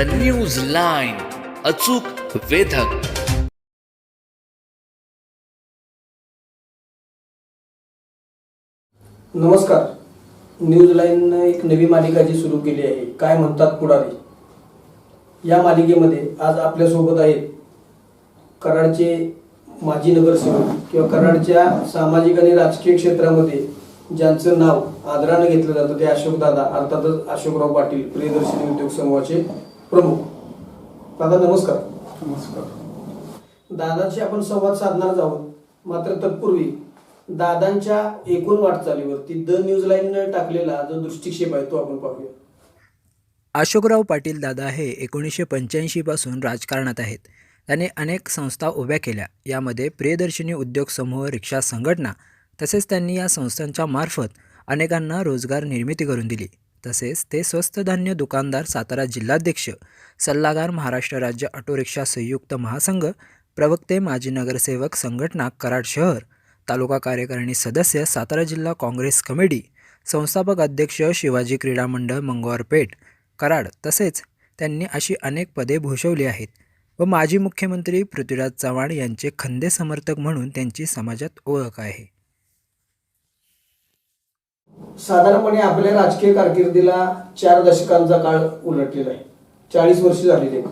The news line अचूक वेधक. नमस्कार. News line एक नवी मालिका जी सुरू केली आहे. काय म्हणतात पुढारी? या मालिकेमध्ये आज आपल्यासोबत आहेत कराडचे माजी नगरसेवक किंवा कराडच्या सामाजिक आणि राजकीय क्षेत्रामध्ये ज्यांचं नाव आदरानं घेतलं जातं ते अशोक दादा अर्थातच अशोकराव पाटील प्रियदर्शनी उद्योग समूहाचे प्रमुख दादा नमस्कार. नमस्कार. दादांशी आपण संवाद साधणार आहोत मात्र तत्पूर्वी दादांच्या एकूण वाटचालीवरती द न्यूज लाईन टाकलेला जो दृष्टिक्षेप आहे तो आपण पाहूया. अशोकराव पाटील दादा हे एकोणीसशे पंच्याऐंशीपासून राजकारणात आहेत. त्याने अनेक संस्था उभ्या केल्या. यामध्ये प्रियदर्शिनी उद्योग समूह रिक्षा संघटना तसेच त्यांनी या संस्थांच्या मार्फत अनेकांना रोजगार निर्मिती करून दिली. तसेच ते स्वस्त धान्य दुकानदार सातारा जिल्हाध्यक्ष सल्लागार महाराष्ट्र राज्य ऑटोरिक्षा संयुक्त महासंघ प्रवक्ते माजी नगरसेवक संघटना कराड शहर तालुका कार्यकारिणी सदस्य सातारा जिल्हा काँग्रेस कमिटी संस्थापक अध्यक्ष शिवाजी क्रीडा मंडळ मंगळवारपेठ कराड. तसेच त्यांनी अशी अनेक पदे भूषवली आहेत व माजी मुख्यमंत्री पृथ्वीराज चव्हाण यांचे खंदे समर्थक म्हणून त्यांची समाजात ओळख आहे. साधारणपणे आपल्या राजकीय कारकिर्दीला चार दशकांचा काळ उलटलेला आहे. चाळीस वर्ष झालेली आहे.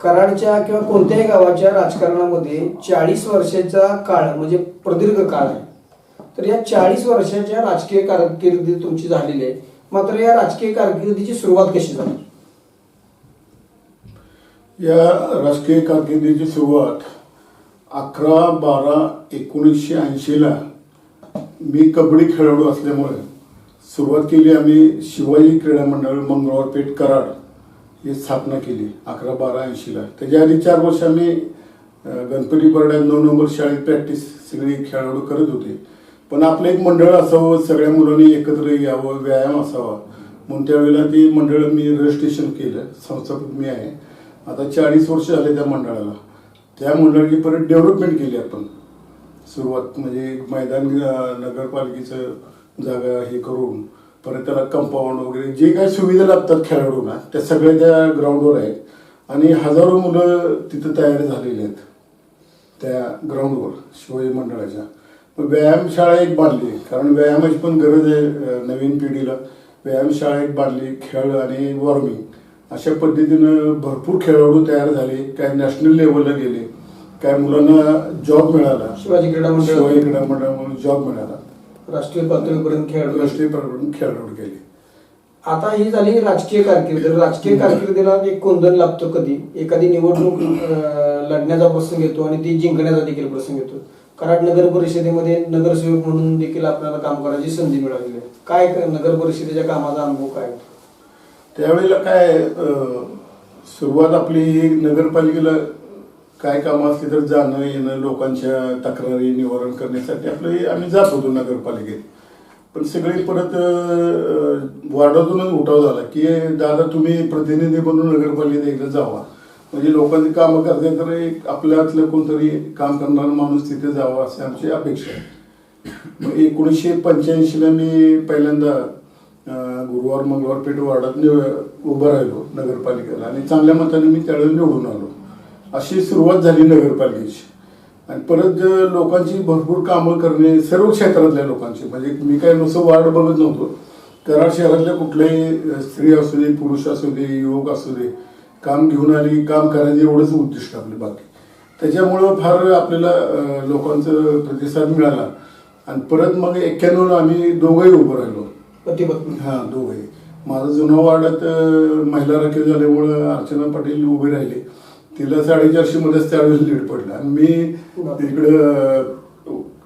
कराडच्या किंवा कोणत्याही गावाच्या राजकारणामध्ये चाळीस वर्षाचा काळ म्हणजे प्रदीर्घ काळ आहे. तर या चाळीस वर्षाच्या राजकीय कारकिर्दी तुमची झालेली आहे. मात्र या राजकीय कारकिर्दीची सुरुवात कशी झाली? या राजकीय कारकिर्दीची सुरुवात अकरा बारा एकोणीसशे ऐंशीला मी कबड्डी खेळाडू असल्यामुळे सुरुवात केली आम्ही शिवाजी क्रीडा मंडळ मंगळवार पेठ कराड ही स्थापना केली अकरा बारा ऐंशीला. त्याच्या आधी चार वर्ष आम्ही गणपती बर्ड्या नऊ नंबर शाळेत प्रॅक्टिस सगळी खेळाडू करत होते. पण आपलं एक मंडळ असावं सगळ्या मुलांनी एकत्र यावं व्यायाम असावा. म्हणून त्यावेळेला ते मंडळ मी रजिस्ट्रेशन केलं संस्थापक मी आहे. आता चाळीस वर्ष झाले त्या मंडळाला. त्या मंडळाची परत डेव्हलपमेंट केली आपण. सुरुवात म्हणजे मैदान नगरपालिकेचं जागा हे करून परत त्याला कंपाऊंड वगैरे जे काही सुविधा लागतात खेळाडूंना त्या सगळ्या त्या ग्राउंडवर आहेत. आणि हजारो मुलं तिथं तयार झालेली आहेत त्या ग्राउंडवर शिवाजी मंडळाच्या. व्यायामशाळा एक बांधली कारण व्यायामाची पण गरज आहे नवीन पिढीला. व्यायामशाळा एक बांधली खेळ आणि वॉर्मिंग अशा पद्धतीनं भरपूर खेळाडू तयार झाले काही नॅशनल लेवलला गेले. काही मुलांना जॉब मिळाला. शिवाजी क्रीडा मंडळ. शिवाजी क्रीडा मंडळामधून जॉब मिळाला. राष्ट्रीय पातळीपर्यंत खेळाडू. राष्ट्रीय पातळीवरून खेळाडू गेले. आता ही झाली राजकीय कारकीर्द. राजकीय कारकिर्दीला एक कोंदण लागतो कधी? एखादी निवडणूक अं, लढण्याचा प्रसंग येतो आणि ती जिंकण्याचा देखील प्रसंग येतो. कराड नगर परिषदेमध्ये नगरसेवक म्हणून देखील आपल्याला काम करायची संधी मिळालेली आहे. काय क- नगर परिषदेच्या कामाचा अनुभव काय? त्यावेळेला काय अं, सुरुवात आपली नगरपालिकेला काय कामं असली तर जाणं येणं लोकांच्या तक्रारी निवारण करण्यासाठी आपलं आम्ही जात होतो नगरपालिकेत. पण सगळे परत वार्डातूनच उठाव झाला की दादा तुम्ही प्रतिनिधी म्हणून नगरपालिकेत एकदा जावा. म्हणजे लोकांची कामं करते तर एक आपल्यातलं कोणतरी काम करणारा माणूस तिथे जावा अशी आमची अपेक्षा आहे. मग एकोणीसशे पंच्याऐंशीला मी पहिल्यांदा गुरुवार मंगळवार पेठ वार्डात निव- उभं राहिलो नगरपालिकेला आणि चांगल्या मताने मी त्यावेळेला निवडून आलो. अशी सुरुवात झाली नगरपालिकेची. आणि परत लोकांची भरपूर कामं करणे सर्व क्षेत्रातल्या लोकांची. म्हणजे मी काय नुसतं वार्ड बघत नव्हतो. कराड शहरातल्या कुठल्याही स्त्री असू दे पुरुष असू दे युवक असू दे काम घेऊन आली काम करायचं एवढंच उद्दिष्ट आपले बाकी. त्याच्यामुळं फार आपल्याला लोकांचा प्रतिसाद मिळाला. आणि परत मग एक्क्याण्णवला आम्ही दोघंही उभं राहिलो. पती पत्नी हा दोघे माझं जुनं वार्डात महिला राखीव झाल्यामुळं अर्चना पाटील उभी राहिली. तिला साडेचारशे मध्येच त्यावेळेस लीड पडला आणि मी इकडं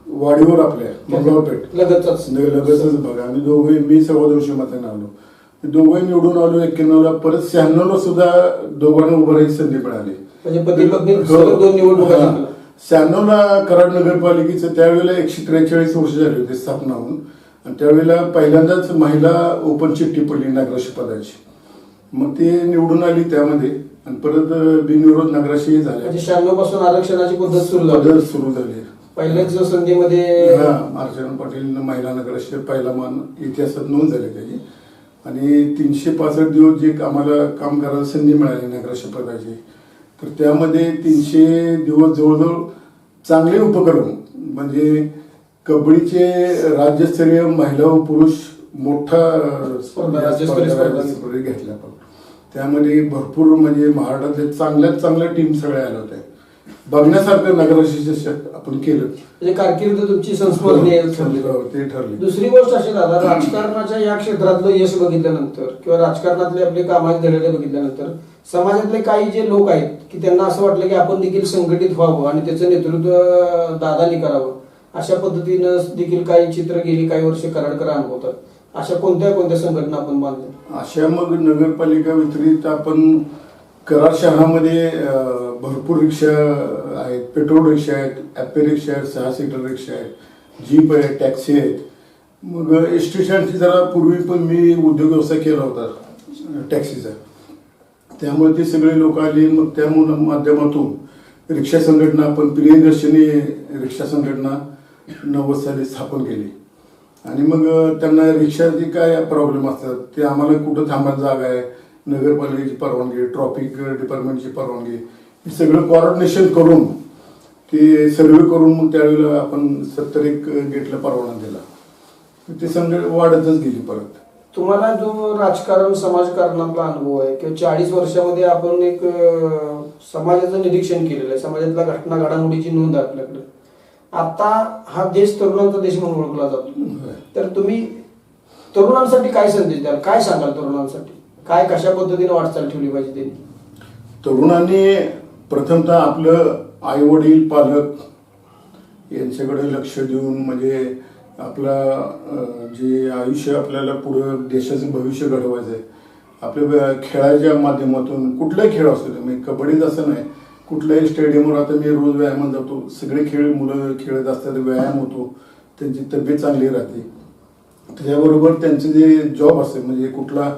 वाडीवर आपल्या मंगळपेठ. लगतच. लगतच बघा. आम्ही दोघे मी सव्वा दोनशे मतांना आलो. दोघे निवडून आलो एक्क्याण्णवला परत शहाण्णवला सुद्धा दोघांना उभं राहायची संधी मिळाली. म्हणजे हो. शहाण्णवला कराड नगरपालिकेचं त्यावेळेला एकशे त्रेचाळीस वर्ष झाली होती स्थापना होऊन आणि त्यावेळेला पहिल्यांदाच महिला ओपन चिठ्ठी पडली नगराशी पदाची. मग ते निवडून आली त्यामध्ये. आणि परत बिनविरोध नगराशी झाल्या. म्हणजे शहाण्णवपासून आरक्षणाची पद्धत सुरू झाली. सुरू झाली. पहिल्याच संधीमध्ये हा अर्चना पाटील महिला नगराशी पहिला मान इतिहासात नोंद झाली त्याची. आणि तीनशे पासष्ट दिवस जे आम्हाला काम करायला संधी मिळाली नगराध्यक्षपदाची तर त्यामध्ये तीनशे दिवस जवळजवळ चांगले उपक्रम म्हणजे कबड्डीचे राज्यस्तरीय महिला व पुरुष मोठा अं, स्पर्धा, राज्यस्तरीय स्पर्धा. स्पर्धा. घेतल्या आपण. त्यामध्ये भरपूर म्हणजे महाराष्ट्रातले चांगल्यात चांगल्या टीम सगळ्या आल्या होत्या. बघण्यासारखं नगराध्यक्ष आपण केलं. म्हणजे कारकीर्द तुमची संस्मरणीय ठरली हो, ते ठरले. दुसरी गोष्ट अशी दादा राजकारणाच्या या क्षेत्रातलं यश बघितल्यानंतर किंवा राजकारणातले आपले कामाचे धडे बघितल्यानंतर समाजातले काही जे लोक आहेत की त्यांना असं वाटलं की आपण देखील संघटित व्हावं आणि त्याचं नेतृत्व दादानी करावं अशा पद्धतीनं देखील काही चित्र गेली काही वर्ष कराडकर अनुभवतात. अशा कोणत्या कोणत्या संघटना आपण बांधल्या? अशा मग नगरपालिका व्यतिरिक्त आपण कराड शहरामध्ये भरपूर रिक्षा आहेत पेट्रोल रिक्षा आहेत ॲपे रिक्षा आहेत सहा सीटर रिक्षा आहेत जीप आहे टॅक्सी आहेत. मग एस टी स्टँडची जरा पूर्वी पण मी उद्योग व्यवसाय केला होता टॅक्सीचा. त्यामुळे ते सगळे लोक आले मग त्या माध्यमातून रिक्षा संघटना आपण प्रियदर्शनी रिक्षा संघटना नव्वद साली स्थापन केली. आणि मग त्यांना रिक्षाचे काय प्रॉब्लेम असतात? ते आम्हाला कुठं थांबायला जागा आहे? नगरपालिकेची परवानगी ट्रॉफिक डिपार्टमेंटची परवानगी हे सगळं कॉर्डिनेशन करून ते सर्वे करून मग त्यावेळेला आपण सत्तर एक गेटला परवाना दिला. ते संघ वाढतच गेली परत. तुम्हाला जो राजकारण समाजकारणातला अनुभव आहे किंवा चाळीस वर्षामध्ये आपण एक समाजाचं निरीक्षण केलेलं आहे समाजातल्या घटना घडामोडीची नोंद आपल्याकडे. आता हा देश तरुणांचा देश म्हणून ओळखला जातो. तर तुम्ही तरुणांसाठी काय संदेश द्याल? काय सांगाल तरुणांसाठी? काय कशा पद्धतीने वाटचाल ठेवली पाहिजे त्यांनी? तरुणांनी प्रथमतः आपलं आई वडील पालक यांच्याकडे लक्ष देऊन म्हणजे आपला जे आयुष्य आपल्याला पुढं देशाचं भविष्य घडवायचं आहे आपल्या खेळाच्या माध्यमातून कुठलाही खेळ असतो म्हणजे कबड्डीच असं नाही कुठल्याही स्टेडियमवर आता मी रोज व्यायामात जातो. सगळे खेळ मुलं खेळत असतात व्यायाम होतो. त्यांची तब्येत चांगली राहते. त्याच्याबरोबर त्यांचे जे जॉब असेल म्हणजे कुठला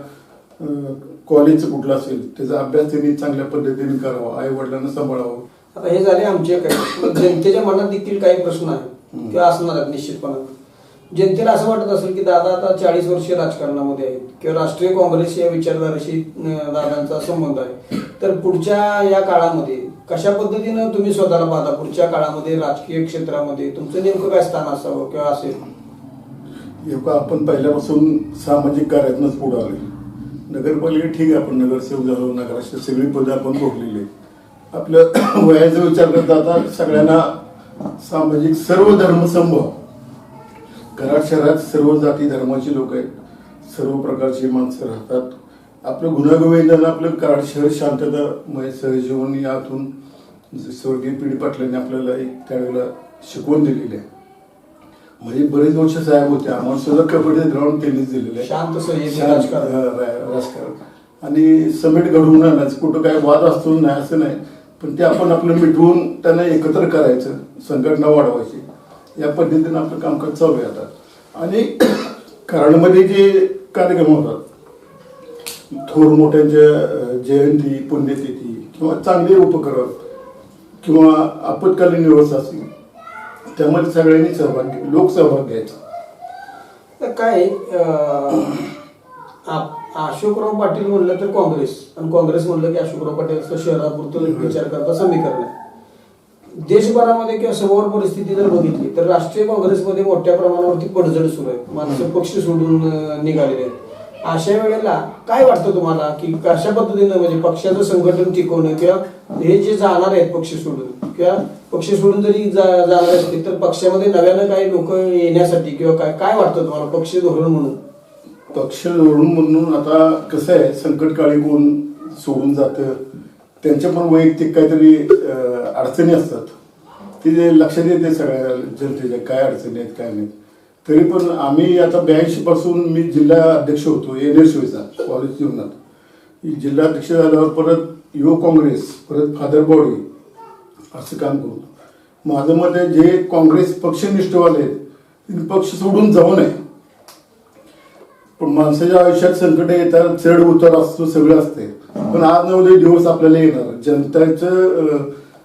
कॉलेजचं कुठलं असेल त्याचा अभ्यास त्यांनी चांगल्या पद्धतीने करावा आई वडिलांना सांभाळावं. आता हे झाले आमचे काही जनतेच्या मनात देखील काही प्रश्न आहेत. किंवा असणार आहेत निश्चितपणाने जनतेला असं वाटत असेल की दादा आता चाळीस वर्ष राजकारणामध्ये आहेत. किंवा राष्ट्रीय काँग्रेस या विचारधाराशी दादांचा संबंध आहे. तर पुढच्या या काळामध्ये कशा पद्धतीनं तुम्ही स्वतःला पाहता? पुढच्या काळामध्ये राजकीय क्षेत्रामध्ये तुमचं नेमकं काय स्थान असावं किंवा असेल? एवढं आपण पहिल्यापासून सामाजिक कार्यातनंच पुढे आले नगरपालिका ठीक आहे आपण नगरसेवक झालो नगराचे सगळी पदं आपण भोगलेली. आपल्या वयाचा विचार करता आता सगळ्यांना सामाजिक सर्व धर्मसमूह घरात शहरात सर्व जाती धर्माची लोक आहेत. सर्व प्रकारची माणसं राहतात. आपलं गुन्हागोविंदानं आपलं कराड शहर शांततामय सहजीवन यातून स्वर्गीय पिढी पाटलांनी आपल्याला एक त्यावेळेला शिकवण दिलेली आहे. म्हणजे बरेच वर्ष साहेब होते आम्हाला सुद्धा कबड्डी ग्राउंड त्यांनीच दिलेलं आहे. शांत राजकारण. आणि समेट घडवून आणायचं कुठं काय वाद असतो नाही असं नाही. पण ते आपण आपलं मिटवून त्यांना एकत्र करायचं संघटना वाढवायची. या पद्धतीनं आपलं कामकाज चालू आहे आता. आणि कराडमध्ये जे कार्यक्रम होतात थोर मोठ्यांच्या जयंती पुण्यतिथी किंवा चांगले उपक्रम किंवा आपत्कालीन व्यवस्था असेल त्यामध्ये सगळ्यांनी सहभाग घे- लोकसहभाग घ्यायचा. तर काय आप- अशोकराव पाटील म्हणलं तर काँग्रेस आणि काँग्रेस म्हणलं की अशोकराव पाटील शहरापुरतं विचार करता समीकरण आहे. देशभरामध्ये किंवा समोर परिस्थिती जर बघितली तर राष्ट्रीय काँग्रेसमध्ये मोठ्या प्रमाणावरती पडझड सुरू आहे. माणसं पक्ष सोडून निघालेले आहेत. अशा वेळेला काय वाटतं तुम्हाला की कशा पद्धतीनं म्हणजे पक्षाचं संघटन टिकवणं किंवा हे जे जाणार आहेत पक्ष सोडून किंवा पक्ष सोडून जरी जा- जाणार असतील तर पक्षामध्ये नव्यानं काही लोक येण्यासाठी किंवा काय काय वाटतं तुम्हाला पक्ष धोरण म्हणून? पक्ष धोरण म्हणून आता कसं आहे संकटकाळी कोण सोडून जातं? त्यांच्या पण वैयक्तिक काहीतरी अडचणी असतात. ते जे लक्षात येते सगळ्या जनतेच्या काय अडचणी आहेत काय नाहीत. तरी पण आम्ही आता ब्याऐंशी पासून मी जिल्हा अध्यक्ष होतो एन एस कॉलेज जीवनात. जिल्हा अध्यक्ष झाल्यावर परत युवक काँग्रेस परत फादर बॉडी असं काम करू. माझं मत आहे जे काँग्रेस पक्षनिष्ठवाले आहेत पक्ष सोडून जाऊ नये. पण माणसाच्या आयुष्यात संकट येतात चढ उतार असतो सगळं असते पण आज न दिवस आपल्याला येणार. जनतेचं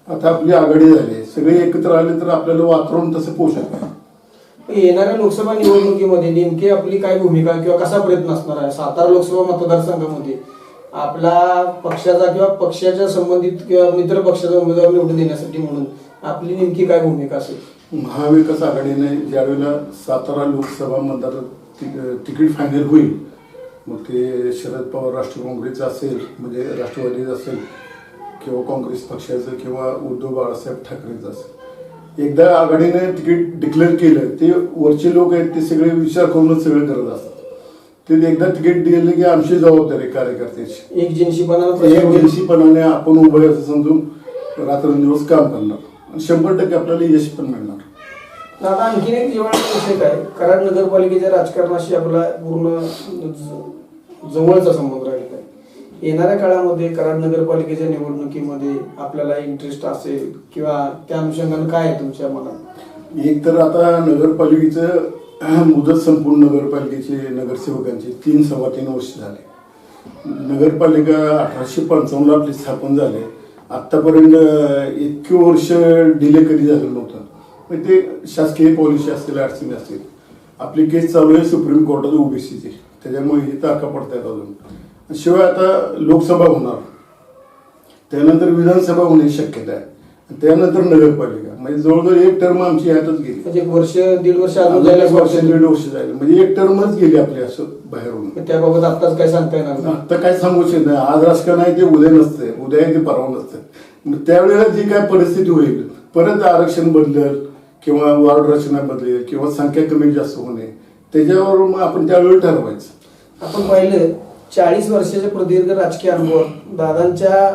आता आपली आघाडी झाली सगळे एकत्र आले तर आपल्याला वातावरण तसं पोषक आहे. येणाऱ्या लोकसभा निवडणुकीमध्ये नेमकी आपली काय भूमिका किंवा कसा प्रयत्न असणार आहे? सातारा लोकसभा मतदारसंघामध्ये आपला पक्षाचा किंवा पक्षाच्या संबंधित किंवा मित्र पक्षाचा उमेदवार निवडून देण्यासाठी म्हणून आपली नेमकी काय भूमिका असेल? महाविकास आघाडीने ज्यावेळेला सातारा लोकसभा मतदार तिकीट फायनल होईल मग ते शरद पवार राष्ट्रीय काँग्रेसचं असेल म्हणजे राष्ट्रवादीचं असेल किंवा काँग्रेस पक्षाचं किंवा उद्धव बाळासाहेब ठाकरेचं असेल. एकदा आघाडीने तिकीट डिक्लेअर केलं ते वरचे लोक आहेत ते सगळे विचार करूनच सगळे करत असतात. ते एकदा तिकीट दिले की आमची जबाबदारी कार्यकर्त्याची. एक जिनशीपणानं एक. दिवशीपणाने आपण उभं असं समजून रात्रंदिवस काम करणार. आणि शंभर टक्के आपल्याला यश पण मिळणार. आता आणखीन एक जिव्हाळ्याचा विषय काय कराड नगरपालिकेच्या राजकारणाशी आपला पूर्ण जवळचा संबंध आहे येणाऱ्या काळामध्ये कराड नगरपालिकेच्या निवडणुकीमध्ये आपल्याला इंटरेस्ट असेल किंवा त्या अनुषंगानं काय आहे तुमच्या मनात? एक तर आता नगरपालिकेचं मुदत संपूर्ण नगरपालिकेचे नगरसेवकांचे तीन सव्वा तीन वर्ष झाले. नगरपालिका अठराशे पंचावन्नला आपली स्थापन झाले. आत्तापर्यंत इतके वर्ष डिले कधी झालं नव्हतं. म्हणजे ते शासकीय पॉलिसी असतील अडचणी असतील आपली केस चालू आहे सुप्रीम कोर्टात ओबीसीची त्याच्यामुळे हे तारखा पडतायत अजून. शिवाय आता लोकसभा होणार. त्यानंतर विधानसभा होण्याची शक्यता आहे. त्यानंतर नगरपालिका. म्हणजे जवळजवळ एक टर्म आमची ह्यातच गेली. म्हणजे एक वर्ष दीड वर्ष अजून जायला वर्ष दीड वर्ष झाले म्हणजे एक टर्मच गेली आपली असं बाहेरून. त्याबाबत आत्ताच काय सांगता येणार नाही. आता काय सांगू शकत नाही आज राजकारण आहे ते उद्या नसते उद्या आहे ते परवा नसते मग त्यावेळेला जी काय परिस्थिती होईल परत आरक्षण बदलेल किंवा वार्ड रचना बदलेल किंवा संख्या कमी जास्त होणे त्याच्यावर मग आपण त्यावेळी ठरवायचं. आपण पाहिलं चाळीस वर्षाच्या प्रदीर्घ राजकीय अनुभवात दादांच्या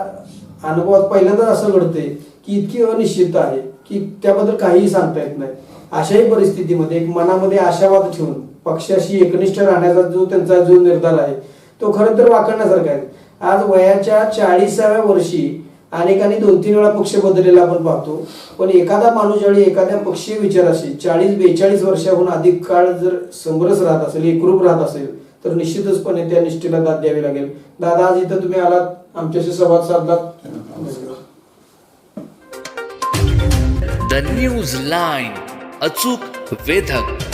अनुभवात पहिल्यांदा असं घडतंय की इतकी अनिश्चितता आहे की त्याबद्दल काहीही सांगता येत नाही. अशाही परिस्थितीमध्ये एक मनामध्ये आशावाद ठेवून पक्षाशी एकनिष्ठ राहण्याचा जो त्यांचा जो निर्धार आहे तो खरं तर वाकरण्यासारखा आहे. आज वयाच्या चाळीसाव्या वर्षी अनेकांनी दोन तीन वेळा पक्ष बदललेला आपण पाहतो. पण एखादा माणूस ज्यावेळी एखाद्या पक्षीय विचाराशी चाळीस बेचाळीस वर्षाहून अधिक काळ जर समरस राहत असेल एकरूप राहत असेल तर निश्चितचपणे त्या निष्ठेला दाद द्यावी लागेल. दादा आज इथं तुम्ही आलात. आमच्याशी संवाद साधलात. द न्यूज लाईन अचूक वेधक.